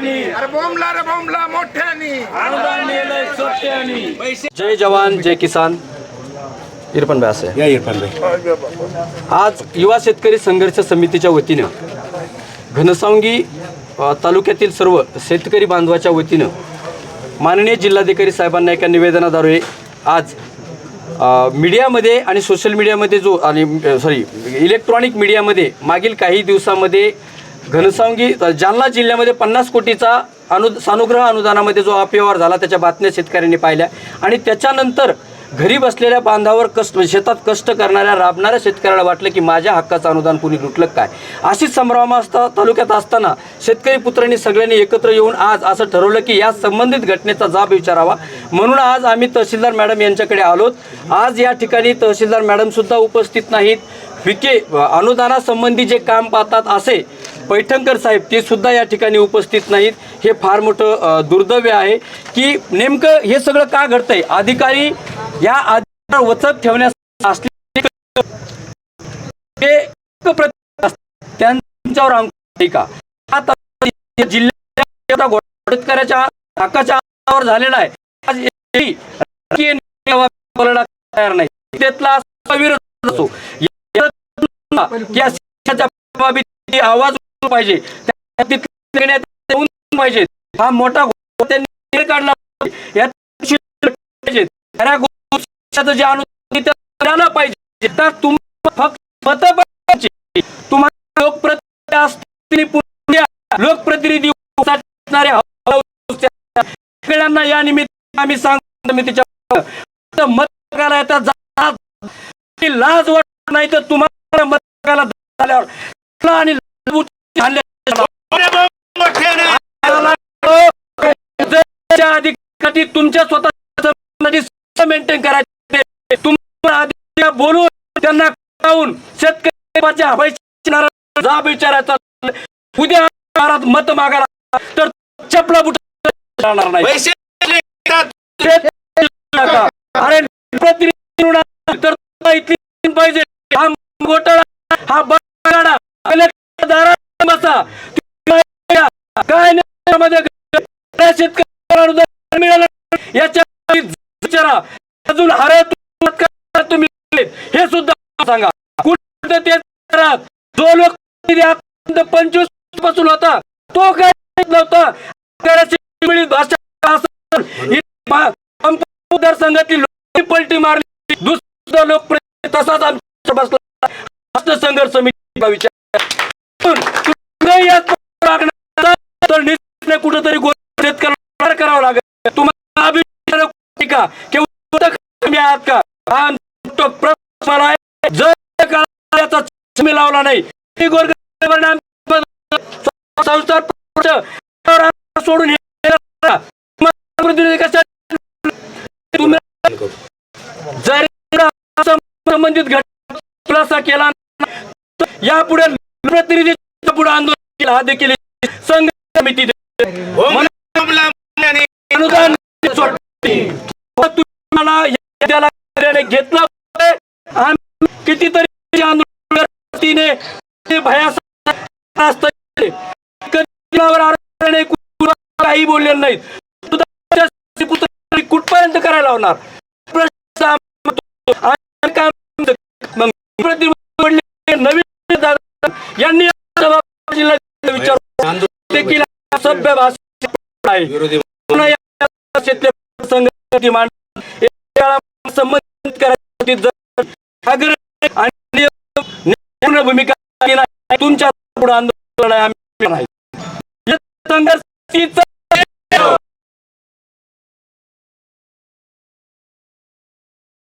सोट्यानी अरे बोंबला रे बोंबला मोठ्यानी. अनुदान नेलंय सोट्यानी. जय जवान जय किसान. आहे या इरफान भाई. आज युवा शेतकरी संघर्ष समितीच्या वतीनं घनसावंगी तालुक्यातील सर्व शेतकरी बांधवाच्या वतीनं माननीय जिल्हाधिकारी साहेबांना एका निवेदनाद्वारे आज मीडियामध्ये आणि सोशल मीडियामध्ये जो आणि सॉरी इलेक्ट्रॉनिक मीडियामध्ये मागील काही दिवसामध्ये घनसावंगी जालना जिल्ह्यामध्ये पन्नास कोटीचा अनु सानुग्रह अनुदानामध्ये जो अपव्यवहार झाला त्याच्या बातम्या शेतकऱ्यांनी पाहिल्या. आणि त्याच्यानंतर घरी बसलेल्या बांधावर कष्ट म्हणजे शेतात कष्ट करणाऱ्या राबणाऱ्या शेतकऱ्याला वाटलं की माझ्या हक्काचं अनुदान कुणी लुटलं काय? अशीच असता तालुक्यात असताना शेतकरी पुत्रांनी सगळ्यांनी एकत्र येऊन आज असं ठरवलं की या संबंधित घटनेचा जाब विचारावा. म्हणून आज आम्ही तहसीलदार मॅडम यांच्याकडे आलोत आज या ठिकाणी तहसीलदार मॅडमसुद्धा उपस्थित नाहीत. विके अनुदानासंबंधी जे काम पाहतात असे पैठणकर साहेब ते सुद्धा या ठिकाणी उपस्थित नाहीत. हे फार मोठं दुर्दैव्य आहे की नेमकं हे सगळं का घडतंय? अधिकारी या अधिकार वचक ठेवण्यास असले त्यांच्यावर टीका. आता शेतकऱ्याच्या हक्काच्या अंगावर झालेला आहे. तयार नाही. त्यातला विरोध असतो. आवाज पाहिजे. पाहिजे. हा मोठा काढला पाहिजे. पाहिजे. जे पाहिजे. तर तुम्हाला फक्त तुम्हाला लोकप्रतिनिधी असतील लोकप्रतिनिधी सगळ्यांना या निमित्त आम्ही सांगतो मी तिच्या मत येतात लाज वाटत नाही तर तुम्हाला मत झाल्यावर आणि लाजबुजी हाणल्या- जर अधिकारी तुमच्या स्वतः मेंटेन करायचे तुम्हाला बोलून त्यांना कळवून शेतकऱ्याच्या जाब विचारायचा उद्या मत मागायला तर चपला बुट नाही. अरे प्रतिनिधी तर इथली पाहिजे हा घोटाळा हा दारात काय नाही. याच्या अजून हरत तुम्ही हे सुद्धा सांगा. कुठे ते करा. जो लोक पंचवीसपासून होता तो काय नव्हता. करायची मतदारसंघातील पलटी मारली. दुसरा लोक तसाच आमच्या बसला. संघर्ष समितीचा विचार पण तुम्ही यात वागणार तर निश्चितपणे कुठेतरी गोष्ट शेतकऱ्याला करावं लागेल तुम्हाला अभिप्राय का किंवा कुठं कमी आहात का हा तो प्रश्न मला आहे. जर काळाला याचा चष्मे लावला नाही ही सोडून हे प्रतिनिधी संबंधित घटना खुलासा केला यापुढे प्रतिनिधीच्या पुढे आंदोलन केलं हा देखील संघ समिती बोंबला मोठ्यानी अनुदान सोडते. तुम्हाला या त्याला कार्यालय घेतलं पाहिजे. आम्ही कितीतरी आंदोलन तिने ते भयास असतं. कधी कुणावर आरोप नाही, कुणावर काही बोललेलं नाहीत कुठपर्यंत करायला लावणार नवीन यांनी विचार देखील सभ्य भाषा संबंधित आणि पूर्ण भूमिका तुमच्यापुढे आंदोलन आहे,